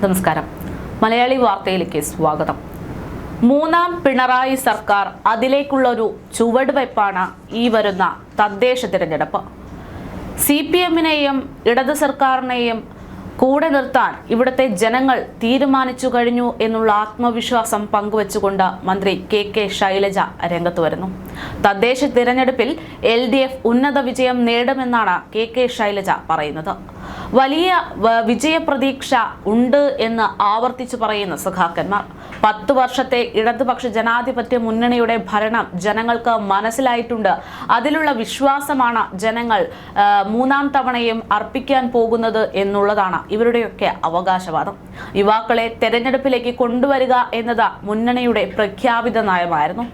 നമസ്കാരം. മലയാളി വാർത്തയിലേക്ക് സ്വാഗതം. മൂന്നാം പിണറായി സർക്കാർ അതിലേക്കുള്ളൊരു ചുവടുവയ്പ്പാണ് ഈ വരുന്ന തദ്ദേശ തിരഞ്ഞെടുപ്പ്. സി പി എമ്മിനെയും ഇടത് സർക്കാരിനെയും കൂടെ നിർത്താൻ ഇവിടുത്തെ ജനങ്ങൾ തീരുമാനിച്ചു കഴിഞ്ഞു എന്നുള്ള ആത്മവിശ്വാസം പങ്കുവച്ചുകൊണ്ട് മന്ത്രി കെ കെ ശൈലജ രംഗത്ത് വരുന്നു. തദ്ദേശ തിരഞ്ഞെടുപ്പിൽ എൽ ഉന്നത വിജയം നേടുമെന്നാണ് കെ കെ ശൈലജ പറയുന്നത്. വലിയ വിജയപ്രതീക്ഷ ഉണ്ട് എന്ന് ആവർത്തിച്ചു പറയുന്ന സഖാക്കന്മാർ. പത്ത് വർഷത്തെ ഇടതുപക്ഷ ജനാധിപത്യ മുന്നണിയുടെ ഭരണം ജനങ്ങൾക്ക് മനസ്സിലായിട്ടുണ്ട്. അതിലുള്ള വിശ്വാസമാണ് ജനങ്ങൾ മൂന്നാം തവണയും അർപ്പിക്കാൻ പോകുന്നത് എന്നുള്ളതാണ് ഇവരുടെയൊക്കെ അവകാശവാദം. യുവാക്കളെ തെരഞ്ഞെടുപ്പിലേക്ക് കൊണ്ടുവരിക എന്നത് മുന്നണിയുടെ പ്രഖ്യാപിത നയമായിരുന്നു.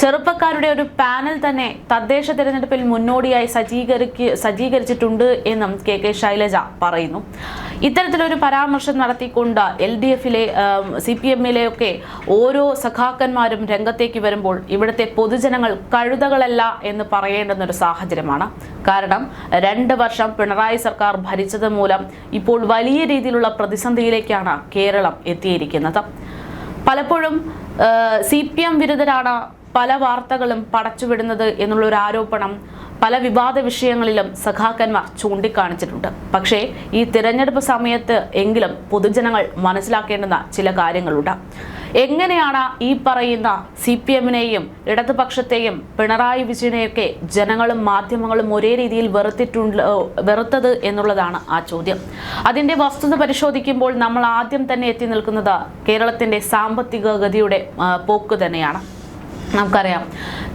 ചെറുപ്പക്കാരുടെ ഒരു പാനൽ തന്നെ തദ്ദേശ തെരഞ്ഞെടുപ്പിൽ മുന്നോടിയായി സജ്ജീകരിക്ക സജ്ജീകരിച്ചിട്ടുണ്ട് എന്നും കെ കെ ശൈലജ പറയുന്നു. ഇത്തരത്തിലൊരു പരാമർശം നടത്തിക്കൊണ്ട് എൽ ഡി എഫിലെ സി പി എമ്മിലെയൊക്കെ ഓരോ സഖാക്കന്മാരും രംഗത്തേക്ക് വരുമ്പോൾ ഇവിടുത്തെ പൊതുജനങ്ങൾ കഴുതകളല്ല എന്ന് പറയേണ്ടുന്ന ഒരു സാഹചര്യമാണ്. കാരണം രണ്ട് വർഷം പിണറായി സർക്കാർ ഭരിച്ചത് മൂലം ഇപ്പോൾ വലിയ രീതിയിലുള്ള പ്രതിസന്ധിയിലേക്കാണ് കേരളം എത്തിയിരിക്കുന്നത്. പലപ്പോഴും സി പി എം വിരുദ്ധരാണ് പല വാർത്തകളും പടച്ചുവിടുന്നത് എന്നുള്ളൊരു ആരോപണം പല വിവാദ വിഷയങ്ങളിലും സഖാക്കന്മാർ ചൂണ്ടിക്കാണിച്ചിട്ടുണ്ട്. പക്ഷേ ഈ തിരഞ്ഞെടുപ്പ് സമയത്ത് എങ്കിലും പൊതുജനങ്ങൾ മനസ്സിലാക്കേണ്ടുന്ന ചില കാര്യങ്ങളുണ്ട്. എങ്ങനെയാണ് ഈ പറയുന്ന സി പി എമ്മിനെയും ഇടതുപക്ഷത്തെയും പിണറായി വിജയനെയൊക്കെ ജനങ്ങളും മാധ്യമങ്ങളും ഒരേ രീതിയിൽ വെറുത്തിട്ടുണ്ട് വെറുത്തത് എന്നുള്ളതാണ് ആ ചോദ്യം. അതിന്റെ വസ്തുത പരിശോധിക്കുമ്പോൾ നമ്മൾ ആദ്യം തന്നെ എത്തി നിൽക്കുന്നത് കേരളത്തിന്റെ സാമ്പത്തിക ഗതിയുടെ പോക്ക് തന്നെയാണ്. നമുക്കറിയാം.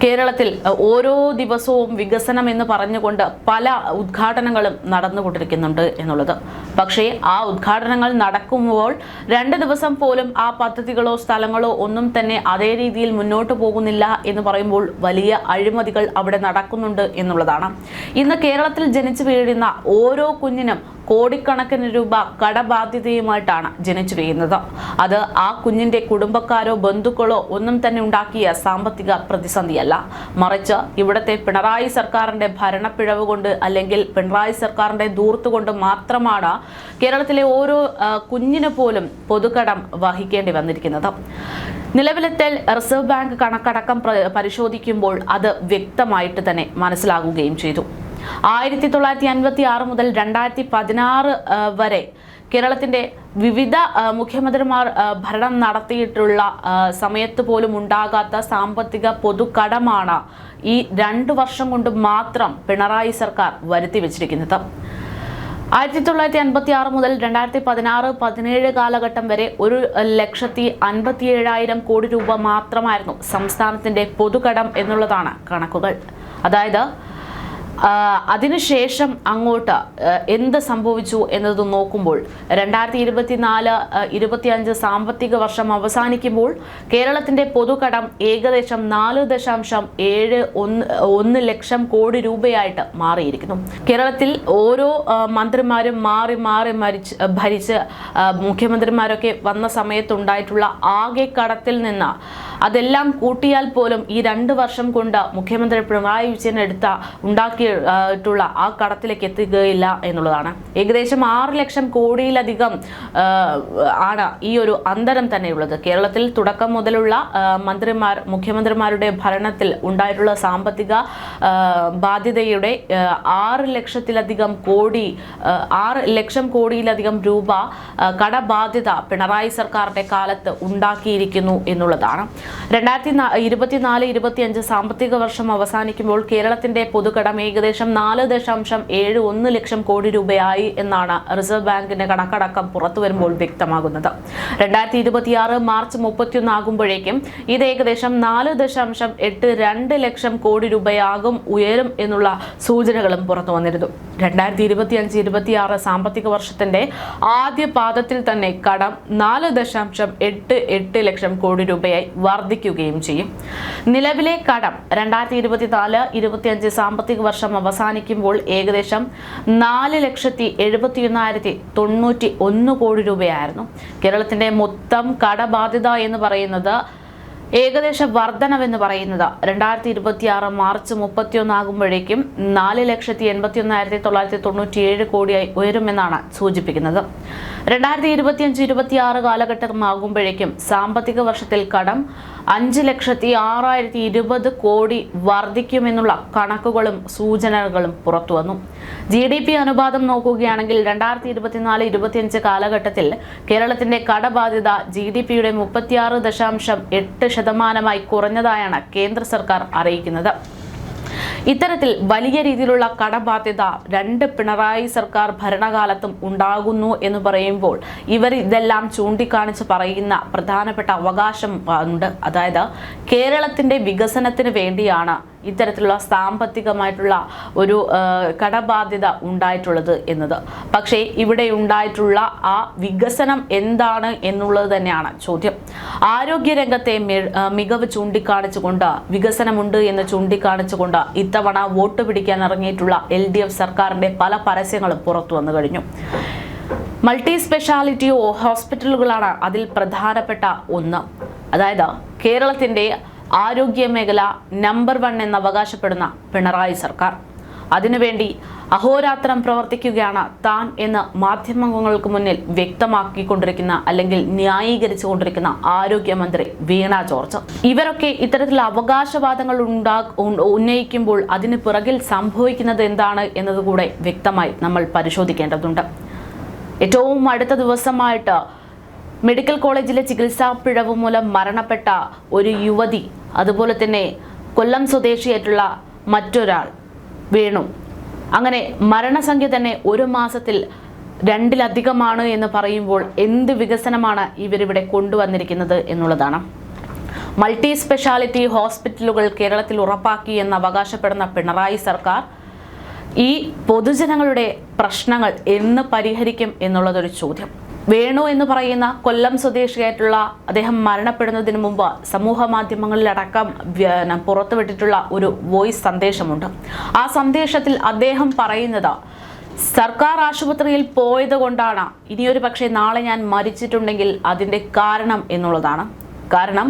കേരളത്തിൽ ഓരോ ദിവസവും വികസനം എന്ന് പറഞ്ഞുകൊണ്ട് പല ഉദ്ഘാടനങ്ങളും നടന്നുകൊണ്ടിരിക്കുന്നുണ്ട് എന്നുള്ളത്. പക്ഷേ ആ ഉദ്ഘാടനങ്ങൾ നടക്കുമ്പോൾ രണ്ട് ദിവസം പോലും ആ പദ്ധതികളോ സ്ഥലങ്ങളോ ഒന്നും തന്നെ അതേ രീതിയിൽ മുന്നോട്ട് പോകുന്നില്ല എന്ന് പറയുമ്പോൾ വലിയ അഴിമതികൾ അവിടെ നടക്കുന്നുണ്ട് എന്നുള്ളതാണ്. ഇന്ന് കേരളത്തിൽ ജനിച്ചു വീഴുന്ന ഓരോ കുഞ്ഞിനും കോടിക്കണക്കിന് രൂപ കടബാധ്യതയുമായിട്ടാണ് ജനിച്ചു വീഴുന്നത്. അത് ആ കുഞ്ഞിന്റെ കുടുംബക്കാരോ ബന്ധുക്കളോ ഒന്നും തന്നെ ഉണ്ടാക്കിയ സാമ്പത്തിക പ്രതിസന്ധിയല്ല. മറിച്ച് ഇവിടുത്തെ പിണറായി സർക്കാരിന്റെ ഭരണപ്പിഴവ് കൊണ്ട് അല്ലെങ്കിൽ പിണറായി സർക്കാരിന്റെ ദൂർത്ത് കൊണ്ട് മാത്രമാണ് കേരളത്തിലെ ഓരോ കുഞ്ഞിനു പോലും പൊതുകടം വഹിക്കേണ്ടി വന്നിരിക്കുന്നത്. നിലവിലത്തെ റിസർവ് ബാങ്ക് കണക്കടക്കം പരിശോധിക്കുമ്പോൾ അത് വ്യക്തമായിട്ട് തന്നെ മനസ്സിലാകുകയും ചെയ്തു. ആയിരത്തി തൊള്ളായിരത്തി അൻപത്തി ആറ് മുതൽ രണ്ടായിരത്തി പതിനാറ് വരെ കേരളത്തിന്റെ വിവിധ മുഖ്യമന്ത്രിമാർ ഭരണം നടത്തിയിട്ടുള്ള സമയത്ത് പോലും ഉണ്ടാകാത്ത സാമ്പത്തിക പൊതുകടമാണ് ഈ രണ്ട് വർഷം കൊണ്ട് മാത്രം പിണറായി സർക്കാർ വരുത്തി വെച്ചിരിക്കുന്നത്. ആയിരത്തി തൊള്ളായിരത്തി അൻപത്തി ആറ് മുതൽ രണ്ടായിരത്തി പതിനാറ് പതിനേഴ് കാലഘട്ടം വരെ ഒരു ലക്ഷത്തി അൻപത്തി ഏഴായിരം കോടി രൂപ മാത്രമായിരുന്നു സംസ്ഥാനത്തിന്റെ പൊതുകടം എന്നുള്ളതാണ് കണക്കുകൾ. അതായത് അതിനുശേഷം അങ്ങോട്ട് എന്ത് സംഭവിച്ചു എന്നത് നോക്കുമ്പോൾ രണ്ടായിരത്തി ഇരുപത്തിനാല് ഇരുപത്തിയഞ്ച് സാമ്പത്തിക വർഷം അവസാനിക്കുമ്പോൾ കേരളത്തിന്റെ പൊതുകടം ഏകദേശം നാല് ദശാംശം ഏഴ് ഒന്ന് ഒന്ന് ലക്ഷം കോടി രൂപയായിട്ട് മാറിയിരിക്കുന്നു. കേരളത്തിൽ ഓരോ മന്ത്രിമാരും മാറി മാറി മരിച്ച് ഭരിച്ച് മുഖ്യമന്ത്രിമാരൊക്കെ വന്ന സമയത്തുണ്ടായിട്ടുള്ള ആകെ കടത്തിൽ നിന്ന് അതെല്ലാം കൂട്ടിയാൽ പോലും ഈ രണ്ട് വർഷം കൊണ്ട് മുഖ്യമന്ത്രി പിണറായി വിജയൻ എടുത്ത ഉണ്ടാക്കിയിട്ടുള്ള ആ കടത്തിലേക്ക് എത്തുകയില്ല എന്നുള്ളതാണ്. ഏകദേശം ആറ് ലക്ഷം കോടിയിലധികം ആണ് ഈ ഒരു അന്തരം തന്നെയുള്ളത്. കേരളത്തിൽ തുടക്കം മുതലുള്ള മന്ത്രിമാർ മുഖ്യമന്ത്രിമാരുടെ ഭരണത്തിൽ ഉണ്ടായിട്ടുള്ള സാമ്പത്തിക ബാധ്യതയുടെ ആറ് ലക്ഷത്തിലധികം കോടി ആറ് ലക്ഷം കോടിയിലധികം രൂപ കടബാധ്യത പിണറായി സർക്കാരിന്റെ കാലത്ത് ഉണ്ടാക്കിയിരിക്കുന്നു എന്നുള്ളതാണ്. രണ്ടായിരത്തി ഇരുപത്തിനാല് ഇരുപത്തിയഞ്ച് സാമ്പത്തിക വർഷം അവസാനിക്കുമ്പോൾ കേരളത്തിന്റെ പൊതുകടം ഏകദേശം നാല് ദശാംശം ഏഴ് ഒന്ന് ലക്ഷം കോടി രൂപയായി എന്നാണ് റിസർവ് ബാങ്കിന്റെ കണക്കടക്കം പുറത്തു വരുമ്പോൾ വ്യക്തമാകുന്നത്. രണ്ടായിരത്തി ഇരുപത്തിയാറ് മാർച്ച് മുപ്പത്തിയൊന്ന് ആകുമ്പോഴേക്കും ഇത് ഏകദേശം നാല് ദശാംശം എട്ട് രണ്ട് ലക്ഷം കോടി രൂപയാകും ഉയരും എന്നുള്ള സൂചനകളും പുറത്തു വന്നിരുന്നു. രണ്ടായിരത്തി ഇരുപത്തി അഞ്ച് ഇരുപത്തി ആറ് സാമ്പത്തിക വർഷത്തിന്റെ ആദ്യ പാദത്തിൽ തന്നെ കടം നാല് ദശാംശം എട്ട് എട്ട് ലക്ഷം കോടി രൂപയായി വർദ്ധിക്കുകയും ചെയ്യും. നിലവിലെ കടം രണ്ടായിരത്തി ഇരുപത്തി നാല് ഇരുപത്തി അഞ്ച് സാമ്പത്തിക വർഷം അവസാനിക്കുമ്പോൾ ഏകദേശം നാല് ലക്ഷത്തി എഴുപത്തി ഒന്നായിരത്തി തൊണ്ണൂറ്റി ഒന്ന് കോടി രൂപയായിരുന്നു. കേരളത്തിന്റെ മൊത്തം കടബാധ്യത എന്ന് പറയുന്നത് ഏകദേശ വർധനവെന്ന് പറയുന്നത് രണ്ടായിരത്തി ഇരുപത്തി ആറ് മാർച്ച് മുപ്പത്തിയൊന്നാകുമ്പോഴേക്കും നാല് ലക്ഷത്തി എൺപത്തി ഒന്നായിരത്തി തൊള്ളായിരത്തി തൊണ്ണൂറ്റിയേഴ് കോടിയായി ഉയരുമെന്നാണ് സൂചിപ്പിക്കുന്നത്. രണ്ടായിരത്തി ഇരുപത്തിയഞ്ച് ഇരുപത്തിയാറ് കാലഘട്ടമാകുമ്പോഴേക്കും സാമ്പത്തിക വർഷത്തിൽ കടം അഞ്ച് ലക്ഷത്തി ആറായിരത്തി ഇരുപത് കോടി വർദ്ധിക്കുമെന്നുള്ള കണക്കുകളും സൂചനകളും പുറത്തുവന്നു ജി ഡി പി അനുപാതം നോക്കുകയാണെങ്കിൽ രണ്ടായിരത്തി ഇരുപത്തിനാല് ഇരുപത്തിയഞ്ച് കാലഘട്ടത്തിൽ കേരളത്തിന്റെ കടബാധ്യത ജി ഡി പിയുടെ മുപ്പത്തിയാറ് ദശാംശം എട്ട് ശതമാനമായി കുറഞ്ഞതായാണ് കേന്ദ്ര സർക്കാർ അറിയിക്കുന്നത്. ഇത്തരത്തിൽ വലിയ രീതിയിലുള്ള കടബാധ്യത രണ്ട് പിണറായി സർക്കാർ ഭരണകാലത്തും ഉണ്ടാകുന്നു എന്ന് പറയുമ്പോൾ ഇവർ ഇതെല്ലാം ചൂണ്ടിക്കാണിച്ച് പറയുന്ന പ്രധാനപ്പെട്ട അവകാശം ഉണ്ട്. അതായത് കേരളത്തിന്റെ വികസനത്തിന് വേണ്ടിയാണ് ഇത്തരത്തിലുള്ള സാമ്പത്തികമായിട്ടുള്ള ഒരു കടബാധ്യത ഉണ്ടായിട്ടുള്ളത് എന്നത്. പക്ഷേ ഇവിടെ ഉണ്ടായിട്ടുള്ള ആ വികസനം എന്താണ് എന്നുള്ളത് തന്നെയാണ് ചോദ്യം. ആരോഗ്യരംഗത്തെ രംഗത്തെ മികവ് ചൂണ്ടിക്കാണിച്ചുകൊണ്ട് വികസനമുണ്ട് എന്ന് ചൂണ്ടിക്കാണിച്ചുകൊണ്ട് ഇത്തവണ വോട്ട് പിടിക്കാൻ ഇറങ്ങിയിട്ടുള്ള എൽ ഡി എഫ് സർക്കാരിന്റെ പല പരസ്യങ്ങളും പുറത്തു വന്നു കഴിഞ്ഞു. മൾട്ടി സ്പെഷ്യാലിറ്റി ഹോസ്പിറ്റലുകളാണ് അതിൽ പ്രധാനപ്പെട്ട ഒന്ന്. അതായത് കേരളത്തിന്റെ ആരോഗ്യ മേഖല നമ്പർ വൺ എന്ന് അവകാശപ്പെടുന്ന പിണറായി സർക്കാർ. അതിനുവേണ്ടി അഹോരാത്രം പ്രവർത്തിക്കുകയാണ് താൻ എന്ന് മാധ്യമങ്ങൾക്ക് മുന്നിൽ വ്യക്തമാക്കിക്കൊണ്ടിരിക്കുന്ന അല്ലെങ്കിൽ ന്യായീകരിച്ചു കൊണ്ടിരിക്കുന്ന ആരോഗ്യമന്ത്രി വീണ ജോർജ്. ഇവരൊക്കെ ഇത്തരത്തിലുള്ള അവകാശവാദങ്ങൾ ഉണ്ടാ ഉന്നയിക്കുമ്പോൾ അതിന് പിറകിൽ സംഭവിക്കുന്നത് എന്താണ് എന്നതുകൂടെ വ്യക്തമായി നമ്മൾ പരിശോധിക്കേണ്ടതുണ്ട്. ഏറ്റവും അടുത്ത ദിവസമായിട്ട് മെഡിക്കൽ കോളേജിലെ ചികിത്സാ പിഴവ് മൂലം മരണപ്പെട്ട ഒരു യുവതി അതുപോലെ തന്നെ കൊല്ലം സ്വദേശിയായിട്ടുള്ള മറ്റൊരാൾ വീണു. അങ്ങനെ മരണസംഖ്യ തന്നെ ഒരു മാസത്തിൽ രണ്ടിലധികമാണ് എന്ന് പറയുമ്പോൾ എന്ത് വികസനമാണ് ഇവരിവിടെ കൊണ്ടുവന്നിരിക്കുന്നത് എന്നുള്ളതാണ്. മൾട്ടി സ്പെഷ്യാലിറ്റി ഹോസ്പിറ്റലുകൾ കേരളത്തിൽ ഉറപ്പാക്കി എന്ന് അവകാശപ്പെടുന്ന പിണറായി സർക്കാർ ഈ പൊതുജനങ്ങളുടെ പ്രശ്നങ്ങൾ എന്ന് പരിഹരിക്കും എന്നുള്ളതൊരു ചോദ്യം. വേണു എന്ന് പറയുന്ന കൊല്ലം സ്വദേശിയായിട്ടുള്ള അദ്ദേഹം മരണപ്പെടുന്നതിന് മുമ്പ് സമൂഹ മാധ്യമങ്ങളിലടക്കം പുറത്തുവിട്ടിട്ടുള്ള ഒരു വോയിസ് സന്ദേശമുണ്ട്. ആ സന്ദേശത്തിൽ അദ്ദേഹം പറയുന്നത് സർക്കാർ ആശുപത്രിയിൽ പോയത് കൊണ്ടാണ്. ഇനിയൊരു പക്ഷേ നാളെ ഞാൻ മരിച്ചിട്ടുണ്ടെങ്കിൽ അതിന്റെ കാരണം എന്നുള്ളതാണ്. കാരണം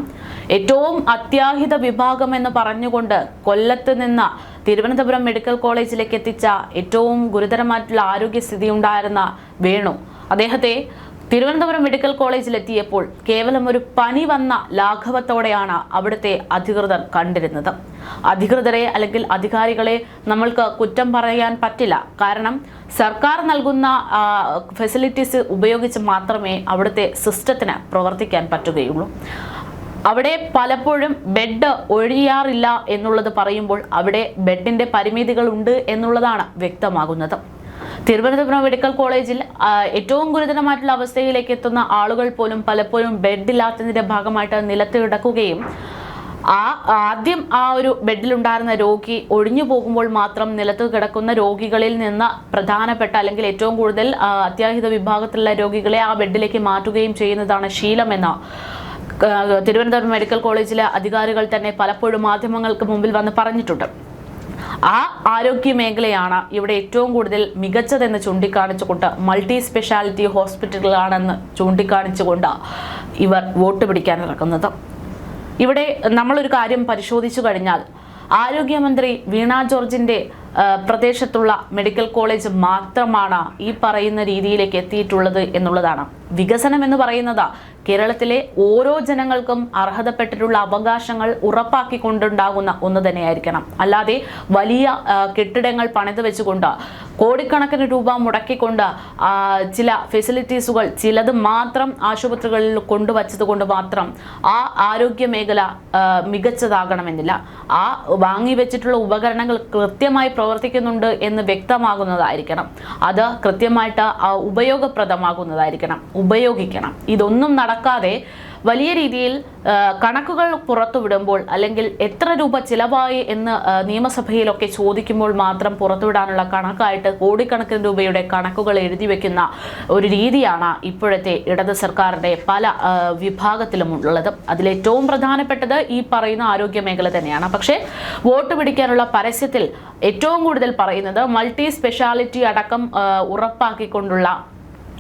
ഏറ്റവും അത്യാഹിത വിഭാഗം എന്ന് പറഞ്ഞുകൊണ്ട് കൊല്ലത്ത് നിന്ന് തിരുവനന്തപുരം മെഡിക്കൽ കോളേജിലേക്ക് എത്തിച്ച ഏറ്റവും ഗുരുതരമായിട്ടുള്ള ആരോഗ്യസ്ഥിതി ഉണ്ടായിരുന്ന വേണു. അദ്ദേഹത്തെ തിരുവനന്തപുരം മെഡിക്കൽ കോളേജിലെത്തിയപ്പോൾ കേവലം ഒരു പനി വന്ന ലാഘവത്തോടെയാണ് അവിടുത്തെ അധികൃതർ കണ്ടിരുന്നത്. അധികൃതരെ അല്ലെങ്കിൽ അധികാരികളെ നമ്മൾക്ക് കുറ്റം പറയാൻ പറ്റില്ല. കാരണം സർക്കാർ നൽകുന്ന ഫെസിലിറ്റീസ് ഉപയോഗിച്ച് മാത്രമേ അവിടുത്തെ സിസ്റ്റത്തിന് പ്രവർത്തിക്കാൻ പറ്റുകയുള്ളൂ. അവിടെ പലപ്പോഴും ബെഡ് ഒഴിയാറില്ല എന്നുള്ളത് പറയുമ്പോൾ അവിടെ ബെഡിന്റെ പരിമിതികളുണ്ട് എന്നുള്ളതാണ് വ്യക്തമാകുന്നത്. തിരുവനന്തപുരം മെഡിക്കൽ കോളേജിൽ ഏറ്റവും ഗുരുതരമായിട്ടുള്ള അവസ്ഥയിലേക്ക് എത്തുന്ന ആളുകൾ പോലും പലപ്പോഴും ബെഡില്ലാത്തതിന്റെ ഭാഗമായിട്ട് നിലത്ത് കിടക്കുകയും ആ ആദ്യം ആ ഒരു ബെഡിലുണ്ടായിരുന്ന രോഗി ഒഴിഞ്ഞു പോകുമ്പോൾ മാത്രം നിലത്ത് കിടക്കുന്ന രോഗികളിൽ നിന്ന് പ്രധാനപ്പെട്ട അല്ലെങ്കിൽ ഏറ്റവും കൂടുതൽ അത്യാഹിത വിഭാഗത്തിലുള്ള രോഗികളെ ആ ബെഡിലേക്ക് മാറ്റുകയും ചെയ്യുന്നതാണ് ശീലമെന്ന തിരുവനന്തപുരം മെഡിക്കൽ കോളേജിലെ അധികാരികൾ തന്നെ പലപ്പോഴും മാധ്യമങ്ങൾക്ക് മുമ്പിൽ വന്ന് പറഞ്ഞിട്ടുണ്ട്. ആ ആരോഗ്യ മേഖലയാണ് ഇവിടെ ഏറ്റവും കൂടുതൽ മികച്ചതെന്ന് ചൂണ്ടിക്കാണിച്ചുകൊണ്ട് മൾട്ടി സ്പെഷ്യാലിറ്റി ഹോസ്പിറ്റലുകളാണെന്ന് ചൂണ്ടിക്കാണിച്ചുകൊണ്ട് ഇവർ വോട്ട് പിടിക്കാൻ ഇറക്കുന്നത്. ഇവിടെ നമ്മളൊരു കാര്യം പരിശോധിച്ചു കഴിഞ്ഞാൽ ആരോഗ്യമന്ത്രി വീണ ജോർജിന്റെ ആ, പ്രദേശത്തുള്ള മെഡിക്കൽ കോളേജ് മാത്രമാണ് ഈ പറയുന്ന രീതിയിലേക്ക് എത്തിയിട്ടുള്ളത് എന്നുള്ളതാണ്. വികസനം എന്ന് പറയുന്നത് കേരളത്തിലെ ഓരോ ജനങ്ങൾക്കും അർഹതപ്പെട്ടിട്ടുള്ള അവകാശങ്ങൾ ഉറപ്പാക്കിക്കൊണ്ടുണ്ടാകുന്ന ഒന്ന് തന്നെയായിരിക്കണം. അല്ലാതെ വലിയ കെട്ടിടങ്ങൾ പണിതു വെച്ചുകൊണ്ട് കോടിക്കണക്കിന് രൂപ മുടക്കിക്കൊണ്ട് ചില ഫെസിലിറ്റീസുകൾ ചിലത് മാത്രം ആശുപത്രികളിൽ കൊണ്ടുവച്ചത് കൊണ്ട് മാത്രം ആ ആരോഗ്യ മേഖല മികച്ചതാകണമെന്നില്ല. ആ വാങ്ങി വെച്ചിട്ടുള്ള ഉപകരണങ്ങൾ കൃത്യമായി പ്രവർത്തിക്കുന്നുണ്ട് എന്ന് വ്യക്തമാകുന്നതായിരിക്കണം. അത് കൃത്യമായിട്ട് ഉപയോഗപ്രദമാകുന്നതായിരിക്കണം. ഉപയോഗിക്കണം. ഇതൊന്നും നടക്കാതെ വലിയ രീതിയിൽ കണക്കുകൾ പുറത്തുവിടുമ്പോൾ അല്ലെങ്കിൽ എത്ര രൂപ ചിലവായി എന്ന് നിയമസഭയിലൊക്കെ ചോദിക്കുമ്പോൾ മാത്രം പുറത്തുവിടാനുള്ള കണക്കായിട്ട് കോടിക്കണക്കിന് രൂപയുടെ കണക്കുകൾ എഴുതി വെക്കുന്ന ഒരു രീതിയാണ് ഇപ്പോഴത്തെ ഇടത് സർക്കാരിന്റെ പല വിഭാഗത്തിലും ഉള്ളത്. അതിലേറ്റവും പ്രധാനപ്പെട്ടത് ഈ പറയുന്ന ആരോഗ്യ മേഖല തന്നെയാണ്. പക്ഷേ വോട്ട് പിടിക്കാനുള്ള പരസ്യത്തിൽ ഏറ്റവും കൂടുതൽ പറയുന്നത് മൾട്ടി സ്പെഷ്യാലിറ്റി അടക്കം ഉറപ്പാക്കിക്കൊണ്ടുള്ള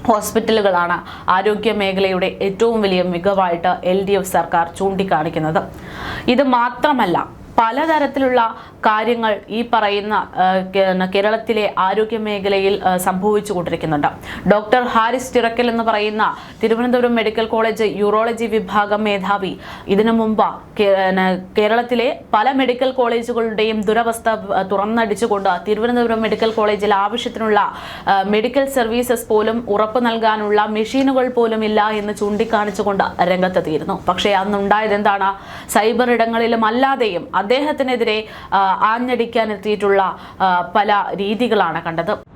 ഹോസ്പിറ്റലുകളാണ് ആരോഗ്യ മേഖലയുടെ ഏറ്റവും വലിയ മികവായിട്ട് എൽ ഡി എഫ് സർക്കാർ ചൂണ്ടിക്കാണിക്കുന്നത്. ഇത് മാത്രമല്ല പലതരത്തിലുള്ള കാര്യങ്ങൾ ഈ പറയുന്ന കേരളത്തിലെ ആരോഗ്യ മേഖലയിൽ സംഭവിച്ചു സംഭവിച്ചുകൊണ്ടിരിക്കുന്നുണ്ട്. ഡോക്ടർ ഹാരിസ് ടിറക്കൽ എന്ന് പറയുന്ന തിരുവനന്തപുരം മെഡിക്കൽ കോളേജ് യൂറോളജി വിഭാഗം മേധാവി. ഇതിനു മുമ്പ് കേരളത്തിലെ പല മെഡിക്കൽ കോളേജുകളുടെയും ദുരവസ്ഥ തുറന്നടിച്ചുകൊണ്ട് തിരുവനന്തപുരം മെഡിക്കൽ കോളേജിൽ ആവശ്യത്തിനുള്ള മെഡിക്കൽ സർവീസസ് പോലും ഉറപ്പു നൽകാനുള്ള മെഷീനുകൾ പോലും ഇല്ല എന്ന് ചൂണ്ടിക്കാണിച്ചുകൊണ്ട് രംഗത്തെത്തിയിരുന്നു. പക്ഷേ അന്നുണ്ടായത് എന്താണ് സൈബർ ഇടങ്ങളിലും അല്ലാതെയും അദ്ദേഹത്തിനെതിരെ ആഞ്ഞടിക്കാൻ എത്തിയിട്ടുള്ള പല രീതികളാണ് കണ്ടത്.